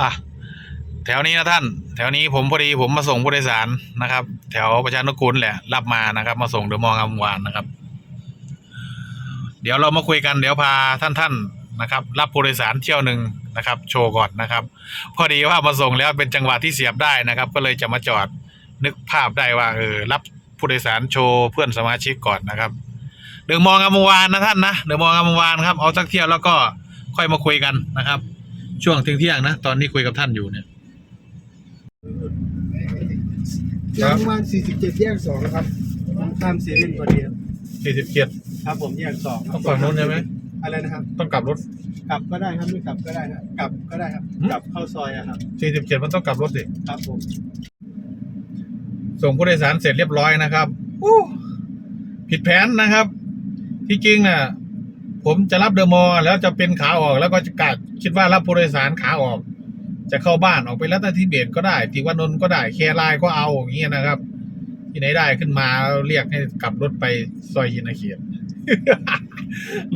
อะแถวนี้นะท่าน แถวนี้ผมพอดีผมมาส่งผู้โดยสารนะครับ แถวประชานุกูลแหละ รับมานะครับ มาส่งเดอมอลล์งามวานนะครับ เดี๋ยวเรามาคุยกันเดี๋ยวพาท่านท่านนะครับ รับผู้โดยสารเที่ยวหนึ่งนะครับ โชว์ก่อนนะครับ พอดีว่ามาส่งแล้วเป็นจังหวะที่เสียบได้นะครับ ก็เลยจะมาจอดนึกภาพได้ว่าเออรับผู้โดยสารโชว์เพื่อนสมาชิกก่อนนะครับเดอมอลล์งามวานนะท่านนะเดอมอลล์งามวานครับเอาสักเที่ยวแล้วก็ค่อยมาคุยกันนะครับ ช่วงเที่ยงๆนะ ตอนนี้คุยกับท่านอยู่เนี่ยยางประมาณ47 แยกสองครับผมข้ามเซเว่นพอดีครับสี่สิบเจ็ดครับผมแยกสองครับต้องฝั่งนู้นใช่ไหมอะไรนะครับ ต้องกลับรถ กลับก็ได้ครับไม่กลับก็ได้ครับกลับก็ได้ครับ หืม กลับเข้าซอยอะครับ สี่สิบเจ็ดมันต้องกลับรถสิครับผม ส่งผู้โดยสารเสร็จเรียบร้อยนะครับอู้ผิดแผนนะครับ ที่จริงน่ะ ผมจะรับเดอะมอลแล้วจะเป็นขาออก แล้วก็จะกะคิดว่ารับผู้โดยสารขาออก จะเข้าบ้านออกไปรัตนทิเบตก็ได้ติวานนท์ก็ได้แครายก็เอาอย่างเงี้ยนะครับ ที่ไหนได้ขึ้นมาเรียกให้กลับรถไปซอยยินาเขียน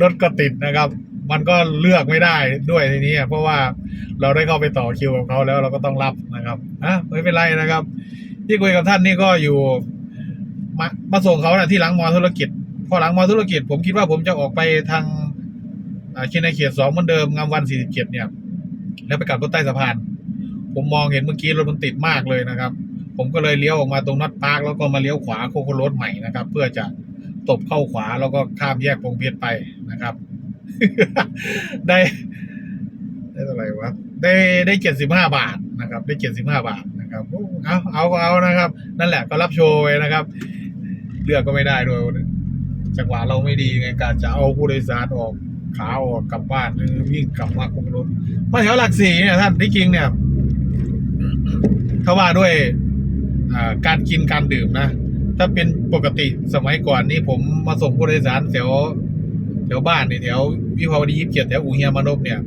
รถก็ติดนะครับ มันก็เลือกไม่ได้ด้วยทีนี้เพราะว่าเราได้เข้าไปต่อคิวกับเขาแล้วเราก็ต้องรับนะครับอะไม่เป็นไรนะครับ ที่คุยกับท่านนี่ก็อยู่มามาส่งเขานะที่หลังมอธุรกิจ พอหลังมอธุรกิจ ผมคิดว่าผมจะออกไปทางเขตในเขตสองเหมือนเดิมงามวันสี่สิบเจ็ดเนี่ย แล้วไปกลับรถใต้สะพาน ผมมองเห็นเมื่อกี้รถมันติดมากเลยนะครับ ผมก็เลยเลี้ยวออกมาตรงนัดพาร์คแล้วก็มาเลี้ยวขวาโคโครสใหม่นะครับ เพื่อจะตบเข้าขวาแล้วก็ข้ามแยกพงเพชรไปนะครับ ได้ ได้เท่าไรวะได้ได้เจ็ดสิบห้าบาทนะครับ ได้เจ็ดสิบห้าบาทนะครับเอาเอาเอานะครับ นั่นแหละก็รับโชว์ไว้นะครับ เลือกก็ไม่ได้ด้วย จังหวะเราไม่ดีไงการจะเอาผู้โดยสารออกขาออกกลับบ้านหรือวิ่งกลับมาคุมรถมาแถวหลักสี่เนี่ยท่านที่จริงเนี่ยเขาว่าด้วยการกินการดื่มนะ ถ้าเป็นปกติสมัยก่อนนี่ผมมาส่งผู้โดยสารแถวแถวบ้านนี่แถววิภาวดียี่สิบเจ็ดแถวอูเฮียมานพเนี่ย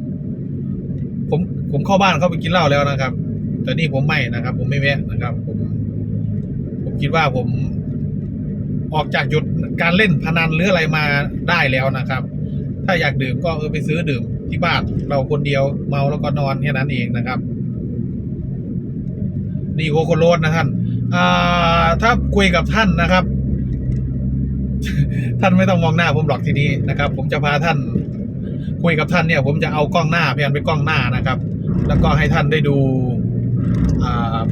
ผมผมเข้าบ้านเข้าไปกินเหล้าแล้วนะครับ แต่นี่ผมไม่นะครับ ผมไม่แวะนะครับ ผม ผมคิดว่าผม ออกจากหยุดการเล่นพนันหรืออะไรมาได้แล้วนะครับ ถ้าอยากดื่มก็เออไปซื้อดื่มที่บ้านเราคนเดียวเมาแล้วก็นอนแค่นั้นเองนะครับนี่โคโคโรสนะท่านถ้าคุยกับท่านนะครับ ท่านไม่ต้องมองหน้าผมหรอกทีนี้นะครับ ผมจะพาท่าน คุยกับท่านเนี่ย ผมจะเอากล้องหน้าพยานไปกล้องหน้านะครับ แล้วก็ให้ท่านได้ดู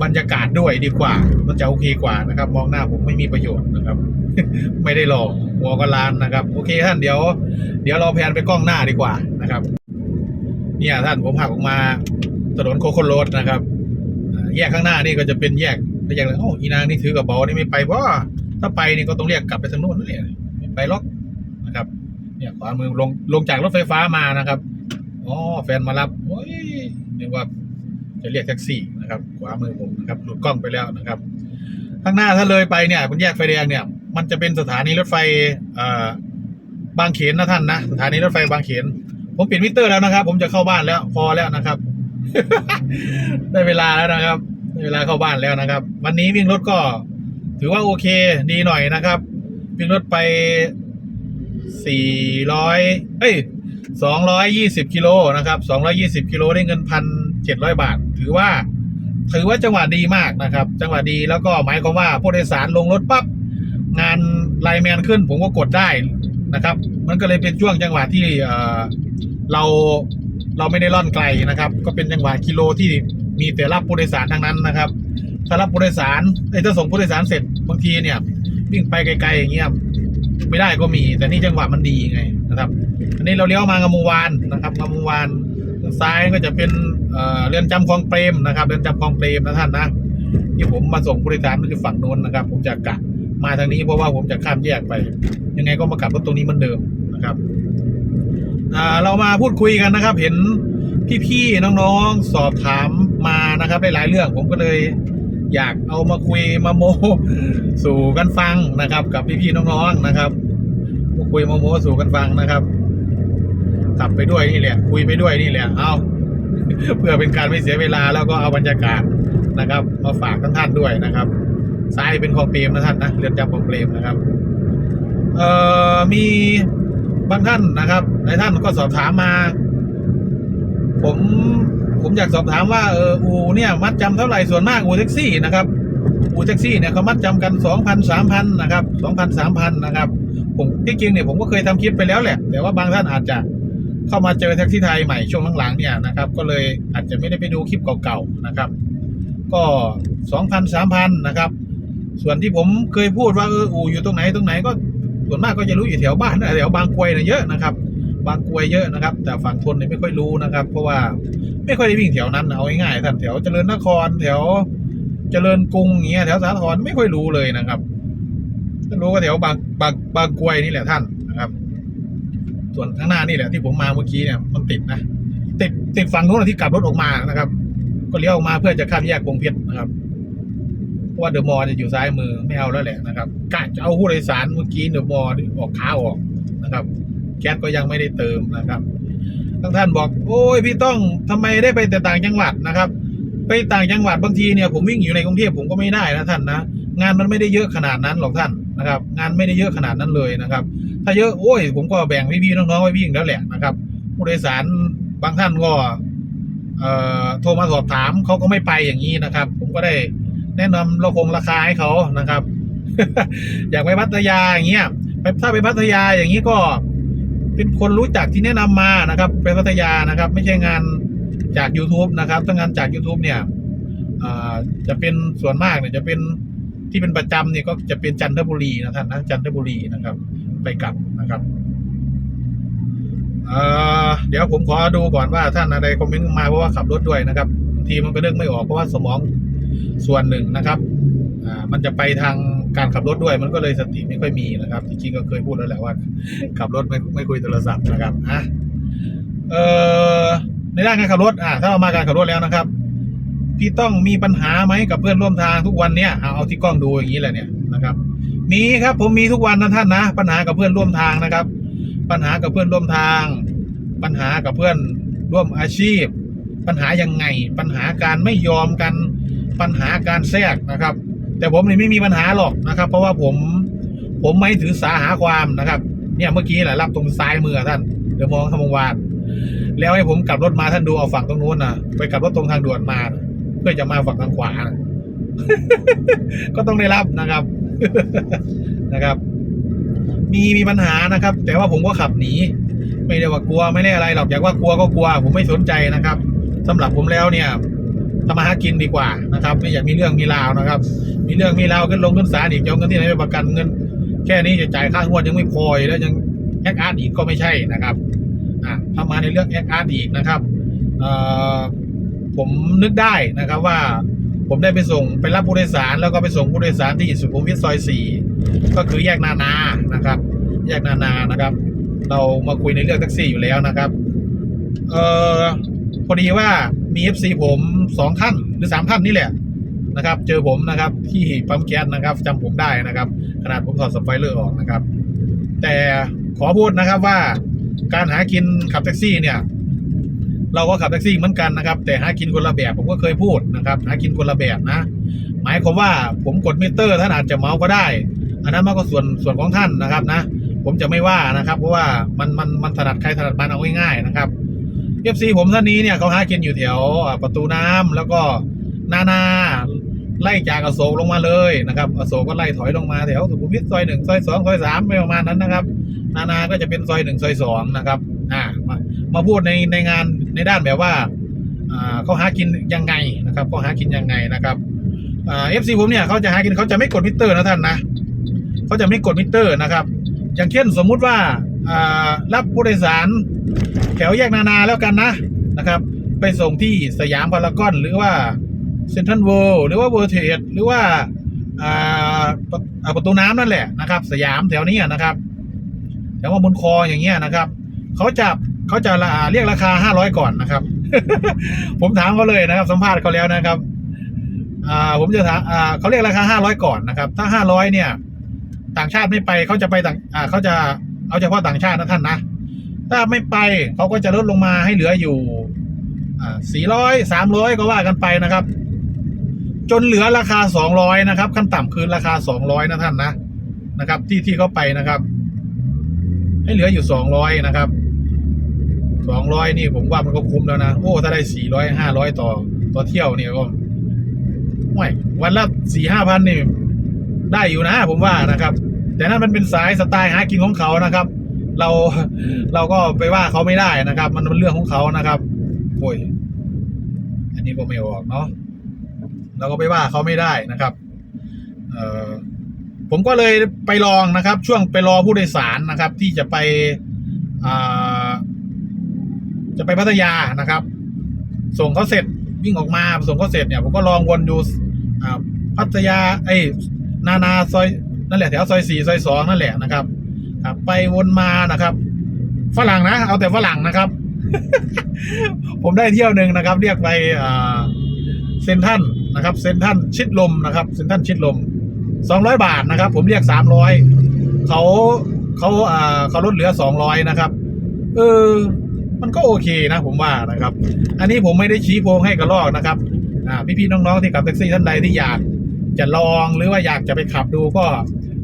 บรรยากาศด้วยดีกว่า มันจะโอเคกว่านะครับ มองหน้าผมไม่มีประโยชน์นะครับ ไม่ได้หลอกหัวก็ล้านนะครับ โอเคท่านเดี๋ยว เดี๋ยวเราแพนไปกล้องหน้าดีกว่านะครับ เนี่ยท่านผมหักออกมาถนนโคโคโรสนะครับแยกข้างหน้านี่ก็จะเป็นแยกแยกเลยโอ้อีนางนี่ถือกระเป๋านี่ไม่ไปเพราะถ้าไปนี่ก็ต้องเรียกกลับไปทางโน้นนั่นแหละไม่ไปล็อกนะครับ เนี่ยขวามือลงลงจากรถไฟฟ้ามานะครับอ๋อแฟนมารับโอ้ยนึกว่าจะเรียกแท็กซี่นะครับ ขวามือผมนะครับหลุดกล้องไปแล้วนะครับ ข้างหน้าถ้าเลยไปเนี่ยเป็นแยกไฟแดงเนี่ย มันจะเป็นสถานีรถไฟบางเขนนะท่านนะสถานีรถไฟบางเขน ผมปิดมิเตอร์แล้วนะครับ ผมจะเข้าบ้านแล้ว พอแล้วนะครับ ได้เวลาแล้วนะครับได้เวลาเข้าบ้านแล้วนะครับ วันนี้วิ่งรถก็ ถือว่าโอเค ดีหน่อยนะครับ วิ่งรถไปสี่ร้อยเอ้ยสองร้อยยี่สิบกิโลนะครับสองร้อยี่สิบกิโลได้เงินพันเจ็ดร้อยบาท ถือว่า ถือว่าจังหวะดีมากนะครับ จังหวะดีแล้วก็หมายความว่าผู้โดยสารลงรถปั๊บ งานไลแมนขึ้นผมก็กดได้นะครับ มันก็เลยเป็นช่วงจังหวะที่เราเราไม่ได้ล่อนไกลนะครับ ก็เป็นจังหวะกิโลที่มีแต่รับผู้โดยสารทั้งนั้นนะครับถ้ารับผู้โดยสารเอ้ถ้าส่งผู้โดยสารเสร็จบางทีเนี่ยวิ่งไปไกลๆอย่างเงี้ยไม่ได้ก็มี แต่นี่จังหวะมันดีไงนะครับ อันนี้เราเลี้ยวมางามวงวานนะครับงามวงวานซ้ายก็จะเป็นเเรือนจำคลองเปรมนะครับเรือนจำคลองเปรมนะท่านนะที่ผมมาส่งผู้โดยสารก็คือฝั่งโน้นนะครับ ผมจะกะ มาทางนี้เพราะว่าผมจะข้ามแยกไป ยังไงก็มากลับรถตรงนี้เหมือนเดิมนะครับเรามาพูดคุยกันนะครับ เห็นพี่ๆน้องๆสอบถามมานะครับหลายเรื่องผมก็เลยอยากเอามาคุยมาโมสู่กันฟังนะครับ กับพี่ๆน้องๆนะครับมาคุยมาโมสู่กันฟังนะครับขับไปด้วยนี่แหละ คุยไปด้วยนี่แหละเอาเพื่อเป็นการไม่เสียเวลาแล้วก็เอาบรรยากาศนะครับ มาฝากท่านท่านด้วยนะครับ ซ้ายเป็นคองเปรมนะท่านนะเรือนจำคองเปรมนะครับเอ่อมีบางท่านนะครับหลายท่านก็สอบถามมา ผมผมอยากสอบถามว่าเอออูเนี่ยมัดจำเท่าไหร่ส่วนมากอูแท็กซี่นะครับอูแท็กซี่เนี่ยเขามัดจำกันสองพันสามพันนะครับสองพันสามพันนะครับผมที่จริงเนี่ยผมก็เคยทำคลิปไปแล้วแหละ แต่ว่าบางท่านอาจจะเข้ามาเจอแท็กซี่ไทยใหม่ช่วงหลังๆเนี่ยนะครับ ก็เลยอาจจะไม่ได้ไปดูคลิปเก่าๆนะครับ ก็สองพันสามพันนะครับ ส่วนที่ผมเคยพูดว่าเอออูอยู่ตรงไหนตรงไหนก็ส่วนมากก็จะรู้อยู่แถวบ้านนะแถวบางกวยเนี่ยเยอะนะครับ บางกวยเยอะนะครับ แต่ฝั่งทนเนี่ยไม่ค่อยรู้นะครับ เพราะว่าไม่ค่อยได้วิ่งแถวนั้นเอาง่ายๆท่านแถวเจริญนคร แถวเจริญกรุงอย่างเงี้ยแถวสาทรไม่ค่อยรู้เลยนะครับรู้ว่าแถวบางบางบางกวยนี่แหละท่านนะครับ ส่วนข้างหน้านี่แหละที่ผมมาเมื่อกี้เนี่ยมันติดนะติดติดฝั่งนู้นที่กลับรถออกมานะครับ ก็เลี้ยวออกมาเพื่อจะข้ามแยกพงเพชรนะครับ ว่าเดอะมอลจะอยู่ซ้ายมือไม่เอาแล้วแหละนะครับกะจะเอาผู้โดยสารเมื่อกี้เดอะมอลออกขาออกนะครับ แก๊สก็ยังไม่ได้เติมนะครับทั้งท่านบอก โอ้ยพี่ต้องทำไมได้ไปแต่ต่างจังหวัดนะครับ ไปต่างจังหวัดบางทีเนี่ยผมวิ่งอยู่ในกรุงเทพผมก็ไม่ได้นะท่านนะงานมันไม่ได้เยอะขนาดนั้นหรอกท่านนะครับ งานไม่ได้เยอะขนาดนั้นเลยนะครับ ถ้าเยอะโอ้ย ผมก็แบ่งพี่ๆน้องๆไว้วิ่งแล้วแหละนะครับ ผู้โดยสารบางท่านก็เอ่อโทรมาสอบถามเขาก็ไม่ไปอย่างนี้นะครับ ผมก็ได้ แนะนำราคงราคาให้เขานะครับ อยากไปพัทยาอย่างเงี้ยไปถ้าไปพัทยาอย่างนี้ก็ เป็นคนรู้จักที่แนะนำมานะครับ ไปพัทยานะครับ ไม่ใช่งานจาก YouTube นะครับถ้างานจาก YouTube เนี่ยจะเป็นส่วนมากเนี่ยจะเป็นที่เป็นประจำเนี่ยก็จะเป็นจันทบุรีนะท่านนะจันทบุรีนะครับ ไปกลับนะครับเเดี๋ยวผมขอดูก่อนว่าท่านอะไรคอมเมนต์มาเพราะว่าขับรถด้วยนะครับบางทีมันก็นึกไม่ออกเพราะว่าสมอง ส่วนหนึ่งนะครับอ่ามันจะไปทางการขับรถด้วย มันก็เลยสติไม่ค่อยมีนะครับจริงๆก็เคยพูดแล้วแหละว่า ขับรถไม่ไม่คุยโทรศัพท์นะครับอะเอ่อในด้านการขับรถอะถ้าเรามาการขับรถแล้วนะครับ พี่ต้องมีปัญหาไหมกับเพื่อนร่วมทางทุกวันเนี้ยเอาเอาที่กล้องดูอย่างนี้แหละเนี่ยนะครับ มีครับผมมีทุกวันนะท่านนะ ปัญหากับเพื่อนร่วมทางนะครับ ปัญหากับเพื่อนร่วมทาง ปัญหากับเพื่อนร่วมอาชีพ ปัญหายังไง ปัญหาการไม่ยอมกัน ปัญหาการแทรกนะครับ แต่ผมนี่ไม่มีปัญหาหรอกนะครับ เพราะว่าผมผมไม่ถือสาหาความนะครับ เนี่ยเมื่อกี้แหละรับตรงซ้ายมือท่านเดี๋ยวมองทางวงวานแล้วให้ผมกลับรถมาท่านดูเอาฝั่งตรงนู้นนะไปกลับรถตรงทางด่วนมา เพื่อจะมาฝั่งทางขวานะก็ต้องได้รับนะครับนะครับ มีมีปัญหานะครับ แต่ว่าผมก็ขับหนีไม่ได้ว่ากลัวไม่ได้อะไรหรอกอยากว่ากลัวก็กลัว ผมไม่สนใจนะครับสำหรับผมแล้วเนี่ย ทำมาหากินดีกว่านะครับ ไม่อยากมีเรื่องมีราวนะครับ มีเรื่องมีราวขึ้นลงขึ้นศาลอีกจะเอาเงินที่ไหนไปประกันเงิน แค่นี้จะจ่ายค่างวดยังไม่พอแล้วยังแอคอาร์ตอีกก็ไม่ใช่นะครับอะถ้ามาในเรื่องแอคอาร์ตอีกนะครับเออผมนึกได้นะครับว่าผมได้ไปส่งไปรับผู้โดยสารแล้วก็ไปส่งผู้โดยสารที่สุขุมวิทซอยสี่ก็คือแยกนานานะครับ แยกนานานะครับ เรามาคุยในเรื่องแท็กซี่อยู่แล้วนะครับ เออพอดีว่า มีเอฟซีผมสองท่านหรือสามท่านนี่แหละนะครับ เจอผมนะครับที่ปั๊มแก๊สนะครับจำผมได้นะครับ ขนาดผมถอดสปอยเลอร์ออกนะครับ แต่ขอพูดนะครับว่าการหากินขับแท็กซี่เนี่ย เราก็ขับแท็กซี่เหมือนกันนะครับ แต่หากินคนละแบบผมก็เคยพูดนะครับ หากินคนละแบบนะ หมายความว่าผมกดมิเตอร์ท่านอาจจะเมาก็ได้อันนั้นมันก็ส่วนส่วนของท่านนะครับนะ ผมจะไม่ว่านะครับ เพราะว่ามันมันมันถนัดใครถนัดมันเอาง่ายๆนะครับ เอฟซีผมท่านนี้เนี่ยเขาหากินอยู่แถวประตูน้ำแล้วก็นานาไล่จากอโศกลงมาเลยนะครับอโศกก็ไล่ถอยลงมาแถวสุขุมวิทซอยหนึ่งซอยสองซอยสามไม่ประมาณนั้นนะครับ นานาก็จะเป็นซอยหนึ่งซอยสองนะครับอ่ามามาพูดในในงานในด้านแบบว่าอ่าเขาหากินยังไงนะครับเขาหากินยังไงนะครับอ่าเอฟซีผมเนี่ยเขาจะหากินเขาจะไม่กดมิเตอร์นะท่านนะเขาจะไม่กดมิเตอร์นะครับ อย่างเช่นสมมุติว่าอ่ารับผู้โดยสาร ถวแยกนานาแล้วกันนะนะครับ ไปส่งที่สยามพารากอนหรือว่าเซ็นทรัลเวิลด์หรือว่าเวอร์เทดหรือว่าอ่าประอ่าประตูน้ำนั่นแหละนะครับ สยามแถวนี้นะครับแถวว่าบนคออย่างเงี้ยนะครับเขาจะเขาจะาเรียกราคาห้าร้อยก่อนนะครับ ผมถามเขาเลยนะครับ สัมภาษณ์เขาแล้วนะครับอ่าผมจะถามอ่าเขาเรียกราคาห้าร้อยก่อนนะครับ ถ้าห้าร้อยเนี่ย ต่างชาติไม่ไปเขาจะไปต่างอ่าเขาจะเอาเฉพาะต่างชาตินะท่านนะ ถ้าไม่ไปเขาก็จะลดลงมาให้เหลืออยู่สี่ร้อยสามร้อยก็ว่ากันไปนะครับ จนเหลือราคาสองร้อยนะครับ ขั้นต่ำคือราคาสองร้อยนะท่านนะนะครับ ที่ที่เขาไปนะครับ ให้เหลืออยู่สองร้อยนะครับสองร้อยนี่ผมว่ามันก็คุ้มแล้วนะโอ้ถ้าได้สี่ร้อยห้าร้อยต่อต่อเที่ยวเนี่ยก็ไม่วันละสี่ห้าพันนี่ได้อยู่นะ ผมว่านะครับ แต่นั่นมันเป็นสายสไตล์หากินของเขานะครับ เราเราก็ไปว่าเขาไม่ได้นะครับ มันเป็นเรื่องของเขานะครับโอ้ยอันนี้ก็ไม่ออกเนาะเราก็ไปว่าเขาไม่ได้นะครับเออผมก็เลยไปลองนะครับ ช่วงไปรอผู้โดยสารนะครับ ที่จะไปอ่าจะไปพัทยานะครับ ส่งเขาเสร็จวิ่งออกมาส่งเขาเสร็จเนี่ยผมก็ลองวนดูอ่าพัทยาไอ้นานาซอยนั่นแหละแถวซอยสี่ซอยสองนั่นแหละนะครับ ครับไปวนมานะครับ ฝรั่งนะ เอาแต่ฝรั่งนะครับ ผมได้เที่ยวหนึ่งนะครับ เรียกไปเซนทันนะครับ เซนทันชิดลมนะครับ เซนทันชิดลมสองร้อยบาทนะครับ ผมเรียกสามร้อยเขาเขาอ่าเขาลดเหลือสองร้อยนะครับ เออ มันก็โอเคนะ ผมว่านะครับ อันนี้ผมไม่ได้ชี้โพงให้กระลอกนะครับอ่พี่ๆน้องๆที่ขับแท็กซี่ท่านใดที่อยากจะลองหรือว่าอยากจะไปขับดูก็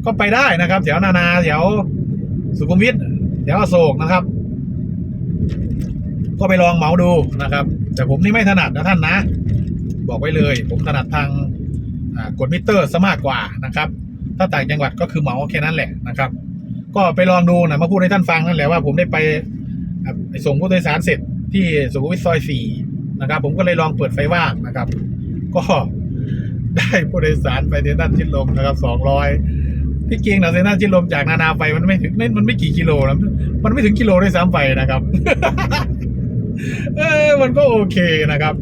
ก็ไปได้นะครับ แถวนานาแถว สุขุมวิทแถวอโศกนะครับ ก็ไปลองเหมาดูนะครับ แต่ผมนี่ไม่ถนัดนะท่านนะ บอกไว้เลย ผมถนัดทางกดมิเตอร์ซะมากกว่านะครับ ถ้าต่างจังหวัดก็คือเหมาแค่นั้นแหละนะครับ ก็ไปลองดูนะมาพูดให้ท่านฟังนั่นแหละว่าผมได้ไปส่งผู้โดยสารเสร็จที่สุขุมวิทซอยสี่นะครับ ผมก็เลยลองเปิดไฟว่างนะครับ ก็ได้ผู้โดยสารไปเซนทรันชิดลมนะครับสองร้อย ที่จริงนะเซนทรันชิดลมจากนานาไปมันไม่ถึงมันไม่กี่กิโลนะมันไม่ถึงกิโลด้วยซ้ำไปนะครับ เออมันก็โอเคนะครับ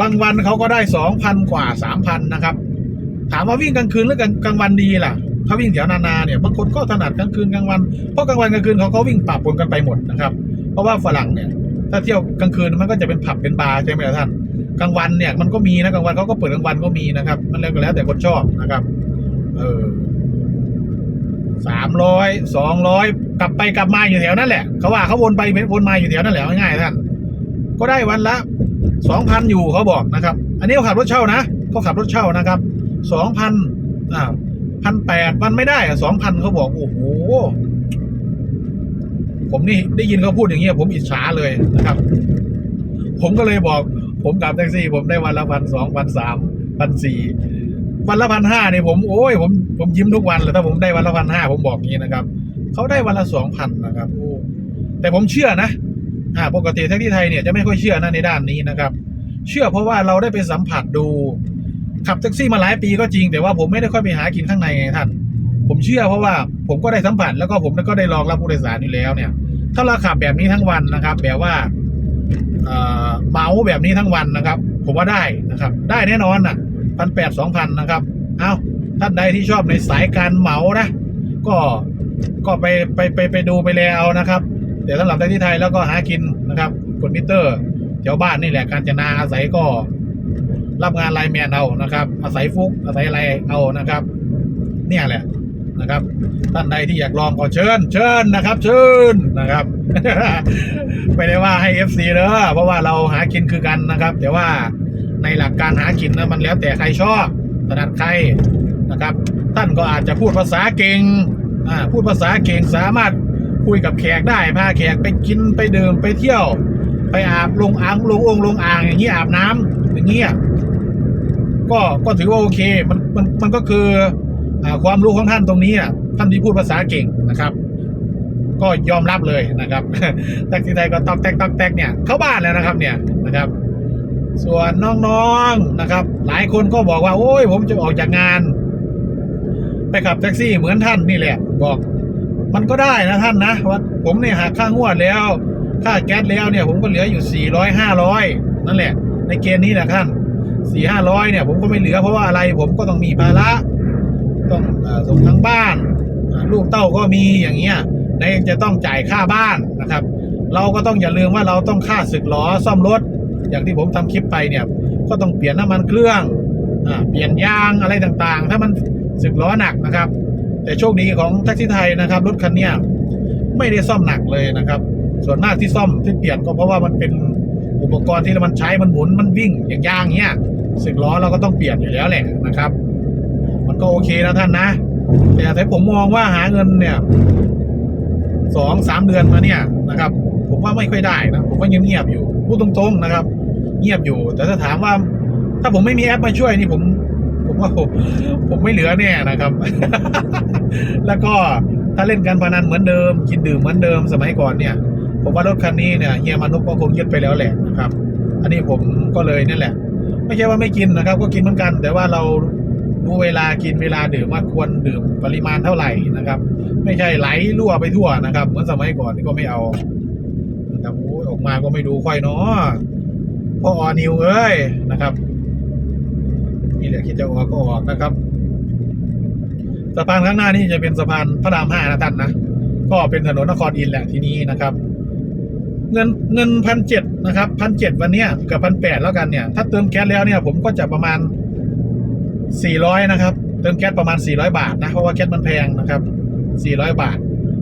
บางวันเขาก็ได้สองพันกว่าสามพันนะครับ ถามว่าวิ่งกลางคืนหรือกลางกลางวันดีล่ะถ้าวิ่งแถวนานาเนี่ยบางคนก็ถนัดกลางคืนกลางวันเพราะกลางวันกลางคืนเขาก็วิ่งปะปนกันไปหมดนะครับ เพราะว่าฝรั่งเนี่ย ถ้าเที่ยวกลางคืนมันก็จะเป็นผับเป็นบาร์ใช่ไหมท่านกลางวันเนี่ยมันก็มีนะกลางวันเขาก็เปิดกลางวันก็มีนะครับ มันแล้วก็แล้วแต่คนชอบนะครับ เออ สามร้อยสองร้อยกลับไปกลับมาอยู่แถวนั่นแหละเขาว่าเขาวนไปวนมาอยู่แถวนั่นแหละง่ายๆท่านก็ได้วันละสองพันอยู่เขาบอกนะครับ อันนี้เขาขับรถเช่านะเขาขับรถเช่านะครับสองพันอ่าพันแปดวันไม่ได้อะสองพันเขาบอกโอ้โหผมนี่ได้ยินเขาพูดอย่างเงี้ยผมอิจฉาเลยนะครับ ผมก็เลยบอก ผมขับแท็กซี่ ผมได้วันละพันสองพันสามพันสี่ วันละพันห้าเนี่ยผมโอ้ยผมผมยิ้มทุกวันเลยถ้าผมได้วันละพันห้าผมบอกงนี้นะครับเขาได้วันละสองพันนะครับโอ้แต่ผมเชื่อนะอ่าปกติแท็กซี่ไทยเนี่ยจะไม่ค่อยเชื่อนะในด้านนี้นะครับ เชื่อเพราะว่าเราได้ไปสัมผัสดู ขับแท็กซี่มาหลายปีก็จริง แต่ว่าผมไม่ได้ค่อยไปหากินข้างในไงท่านผมเชื่อเพราะว่าผมก็ได้สัมผัสแล้วก็ผมก็ได้ลองรับผู้โดยสารอยู่แล้วเนี่ย ถ้าเราขับแบบนี้ทั้งวันนะครับ แบบว่าเมาแบบนี้ทั้งวันนะครับ ผมว่าได้นะครับ ได้แน่นอนอะ พันแปดสองพันนะครับ เอาท่านใดที่ชอบในสายการเหมานะ ก็ก็ไปไปไปไปดูไปแล้วนะครับ แต่สำหรับแท็กซี่ไทยแล้วก็หากินนะครับกดมิเตอร์แถวบ้านนี่แหละการจนาอาศัยก็ รับงานไลน์แมนเอานะครับ อาศัยฟุกอาศัยอะไรเอานะครับ เนี่ยแหละนะครับ ท่านใดที่อยากลองก็เชิญ เชิญนะครับ เชิญนะครับ ไม่ได้ว่าให้ FC เด้อเพราะว่าเราหากินคือกันนะครับ แต่ว่า ในหลักการหากินนะมันแล้วแต่ใครชอบถนัดใครนะครับ ท่านก็อาจจะพูดภาษาเก่งพูดภาษาเก่งสามารถคุยกับแขกได้พาแขกไปกินไปดื่มไปเที่ยว ไปอาบลงอ่างลงองลงอ่างอย่างนี้อาบน้ำอย่างเงี้ยก็ก็ถือว่าโอเคมันมันมันก็คืออความรู้ของท่านตรงนี้ท่านที่พูดภาษาเก่งนะครับ ก็ยอมรับเลยนะครับแท็กซี่ไทยก็ตอกแตกตอกแตกเนี่ยเข้าบ้านแล้วนะครับเนี่ยนะครับ ส่วนน้องๆนะครับ หลายคนก็บอกว่า โอ้ย ผมจะออกจากงาน ไปขับแท็กซี่เหมือนท่านนี่แหละ บอก มันก็ได้นะท่านนะว่าผมเนี่ยหักค่างวดแล้ว ค่าแก๊สแล้วเนี่ย ผมก็เหลืออยู่สี่ร้อยห้าร้อยนั่นแหละ ในเกณฑ์นี้แหละท่านสี่ห้าร้อยเนี่ย ผมก็ไม่เหลือเพราะว่าอะไร ผมก็ต้องมีภาระต้องอส่งทางบ้าน ลูกเต้าก็มีอย่างเงี้ยในจะต้องจ่ายค่าบ้านนะครับ เราก็ต้องอย่าลืมว่าเราต้องค่าสึกล้อซ่อมรถ อย่างที่ผมทำคลิปไปเนี่ย ก็ต้องเปลี่ยนน้ำมันเครื่องอเปลี่ยนยางอะไรต่างๆ ถ้ามันสึกล้อหนักนะครับ แต่โชคดีของแท็กซี่ไทยนะครับรถคันนี้ไม่ได้ซ่อมหนักเลยนะครับ ส่วนมากที่ซ่อมที่เปลี่ยนก็เพราะว่ามันเป็นอุปกรณ์ที่มันใช้มันหมุนมันวิ่งอย่างยางเงี้ยสึกล้อเราก็ต้องเปลี่ยนอยู่แล้วแหละนะครับ มันก็โอเคนะท่านนะ แต่แต่ผมมองว่าหาเงินเนี่ยสองสามเดือนมาเนี่ยนะครับ ผมว่าไม่ค่อยได้นะผมว่าเงียบๆอยู่ พูดตรงๆนะครับ เงียบอยู่ แต่ถ้าถามว่า ถ้าผมไม่มีแอปมาช่วยนี่ผม ผมว่าผมผมไม่เหลือแน่นะครับ แล้วก็ถ้าเล่นการพนันเหมือนเดิม กินดื่มเหมือนเดิมสมัยก่อนเนี่ย ผมว่ารถคันนี้เนี่ยเฮียมานุษย์ก็คงยึดไปแล้วแหละนะครับ อันนี้ผมก็เลยนี่แหละ ไม่ใช่ว่าไม่กินนะครับ ก็กินเหมือนกัน แต่ว่าเราดูเวลากินเวลาดื่มว่าควรดื่มปริมาณเท่าไหร่นะครับ ไม่ใช่ไหลรั่วไปทั่วนะครับ เหมือนสมัยก่อนนี่ก็ไม่เอา นะครับโอ้ยออกมาก็ไม่ดูค่อยเนาะพ่ออนิวเอ้ยนะครับนี่แหละคิดจะออกก็ออกนะครับสะพานข้างหน้านี่จะเป็นสะพานพระรามห้านะท่านนะก็เป็นถนนนครอินแหละที่นี้นะครับ เงินเงินพันเจ็ดนะครับพันเจ็ดวันเนี้ยกับพันแปดแล้วกันเนี่ย ถ้าเติมแก๊สแล้วเนี่ย ผมก็จะประมาณสี่ร้อยนะครับ เติมแก๊สประมาณสี่ร้อยบาทนะเพราะว่าแก๊สมันแพงนะครับสี่ร้อยบาท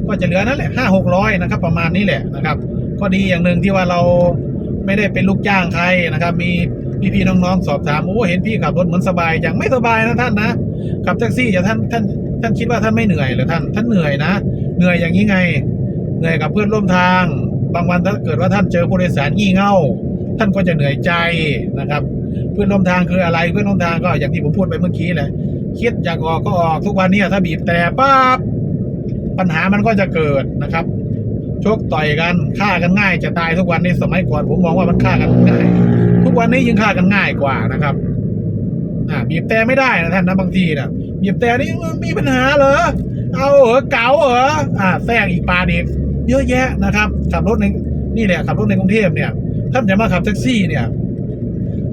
ก็จะเหลือนั่นแหละห้าหกร้อยนะครับ ประมาณนี้แหละนะครับ ก็ดีอย่างหนึ่งที่ว่าเราไม่ได้เป็นลูกจ้างใครนะครับ มีพี่ๆน้องๆสอบถามโอ้เห็นพี่ขับรถเหมือนสบายอย่างไม่สบายนะท่านนะขับแท็กซี่อย่าท่านท่านท่านคิดว่าท่านไม่เหนื่อยหรือท่านท่านเหนื่อยนะ เหนื่อยอย่างนี้ไง เหนื่อยกับเพื่อนร่วมทาง บางวันถ้าเกิดว่าท่านเจอผู้โดยสารงี่เง่าท่านก็จะเหนื่อยใจนะครับ เพื่อนร่วมทางคืออะไรเพื่อนร่วมทางก็อย่างที่ผมพูดไปเมื่อกี้แหละคิดอยากออกก็ออกทุกวันนี้ถ้าบีบแต่ปั๊บปัญหามันก็จะเกิดนะครับ ชกต่อยกันฆ่ากันง่ายจะตายทุกวันนี้สมัยก่อนผมมองว่ามันฆ่ากันง่าย ทุกวันนี้ยิ่งฆ่ากันง่ายกว่านะครับ อ่าบีบแต่ไม่ได้นะท่านนะบางทีนะบีบแต่นี่มีปัญหาเหรอเอาเหรอเก๋าเหรออ่าแทรกอีกปาดีกเยอะแยะนะครับขับรถในนี่แหละขับรถในกรุงเทพเนี่ยท่านจะมาขับแท็กซี่เนี่ย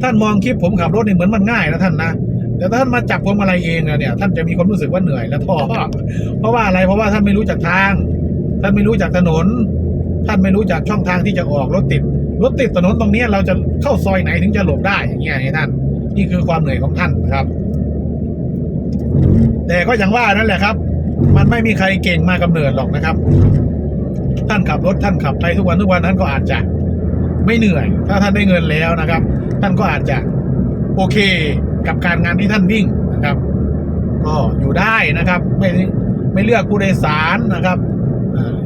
ท่านมองคลิปผมขับรถนี่เหมือนมันง่ายนะท่านนะแต่ถ้าท่านมาจับพวงมาลัยเองเนี่ยท่านจะมีความรู้สึกว่าเหนื่อยและท้อเพราะว่าอะไรเพราะว่าท่านไม่รู้จักทาง ท่านไม่รู้จักถนน ท่านไม่รู้จักช่องทางที่จะออกรถติด รถติดถนนตรงนี้เราจะเข้าซอยไหนถึงจะหลบได้อย่างเงี้ยท่าน นี่คือความเหนื่อยของท่านครับ แต่ก็อย่างว่านั่นแหละครับ มันไม่มีใครเก่งมากำเนิดหรอกนะครับ ท่านขับรถท่านขับไปทุกวันทุกวันท่านก็อาจจะไม่เหนื่อย ถ้าท่านได้เงินแล้วนะครับ ท่านก็อาจจะโอเคกับการงานที่ท่านวิ่งนะครับ ก็อยู่ได้นะครับ ไม่ไม่เลือกผู้โดยสารนะครับ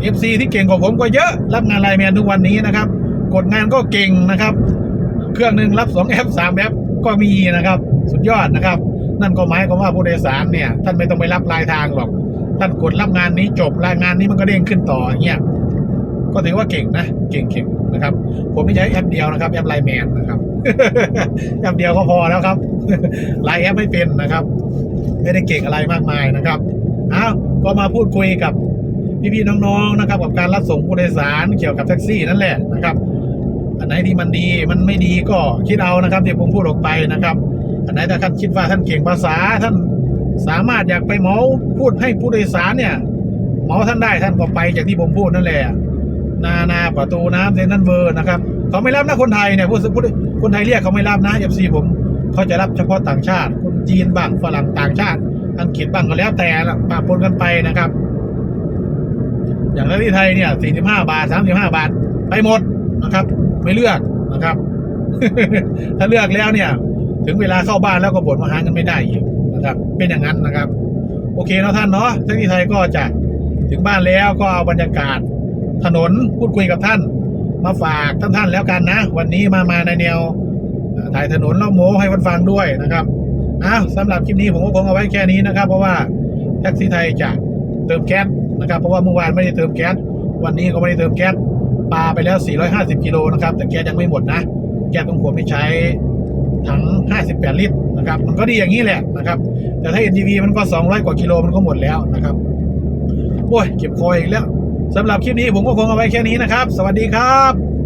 เอฟซีที่เก่งกว่าผมก็เยอะ รับงานไลน์แมนทุกวันนี้นะครับ กดงานก็เก่งนะครับ เครื่องหนึ่งรับสองแอปสามแอปก็มีนะครับ สุดยอดนะครับ นั่นก็หมายความว่าผู้โดยสารเนี่ย ท่านไม่ต้องไปรับลายทางหรอก ท่านกดรับงานนี้จบรายงานนี้มันก็เด้งขึ้นต่ออย่างเงี้ยก็ถือว่าเก่งนะ เก่งเก่งนะครับ ผมไม่ใช้แอปเดียวนะครับ แอปไลน์แมนนะครับแอปเดียวก็พอแล้วครับหลายแอปไม่เป็นนะครับ ไม่ได้เก่งอะไรมากมายนะครับอ้าวก็มาพูดคุยกับ พี่ๆน้องๆนะครับ กับการรับส่งผู้โดยสารเกี่ยวกับแท็กซี่นั่นแหละนะครับ อันไหนที่มันดีมันไม่ดีก็คิดเอานะครับที่ผมพูดออกไปนะครับ อันไหนถ้าท่านคิดว่าท่านเก่งภาษาท่านสามารถอยากไปเมาพูดให้ผู้โดยสารเนี่ยเมาท่านได้ท่านก็ไปจากที่ผมพูดนั่นแหละนานาประตูน้ำเซนนันเวอร์นะครับเขาไม่รับนะคนไทยเนี่ยพูดพูดคนไทยเรียกเขาไม่รับนะเอฟซีผมเขาจะรับเฉพาะต่างชาติ คนจีนบ้างฝรั่งต่างชาติ อังกฤษบ้างก็แล้วแต่ละปะปนกันไปนะครับ อย่างที่ไทยเนี่ย45 บาท 35 บาท ไปหมดนะครับ ไม่เลือกนะครับ ถ้าเลือกแล้วเนี่ย ถึงเวลาเข้าบ้านแล้วก็บ่นว่าหาเงินไม่ได้อีกนะครับ เป็นอย่างนั้นนะครับ โอเคเนาะท่านเนาะทั้งที่ไทยก็จะถึงบ้านแล้วก็เอาบรรยากาศถนนพูดคุยกับท่าน มาฝากท่านท่านแล้วกันนะ วันนี้มามาในแนวถ่ายถนนแล้วโม้ให้วันฟังด้วยนะครับอ้าวสำหรับคลิปนี้ผมก็คงเอาไว้แค่นี้นะครับ เพราะว่าแท็กซี่ไทยจะเติมแก๊ส นะครับเพราะว่าเมื่อวานไม่ได้เติมแก๊สวันนี้ก็ไม่ได้เติมแก๊สปาไปแล้ว 450 กิโลนะครับ แต่แก๊สยังไม่หมดนะ แก๊สของผมไม่ใช้ถัง 58 ลิตรนะครับ มันก็ดีอย่างนี้แหละนะครับ แต่ถ้า NGV มันก็ 200 กว่ากิโลมันก็หมดแล้วนะครับ โอ้ย เก็บคอยอีกแล้วสำหรับคลิปนี้ผมก็คงเอาไว้แค่นี้นะครับ สวัสดีครับ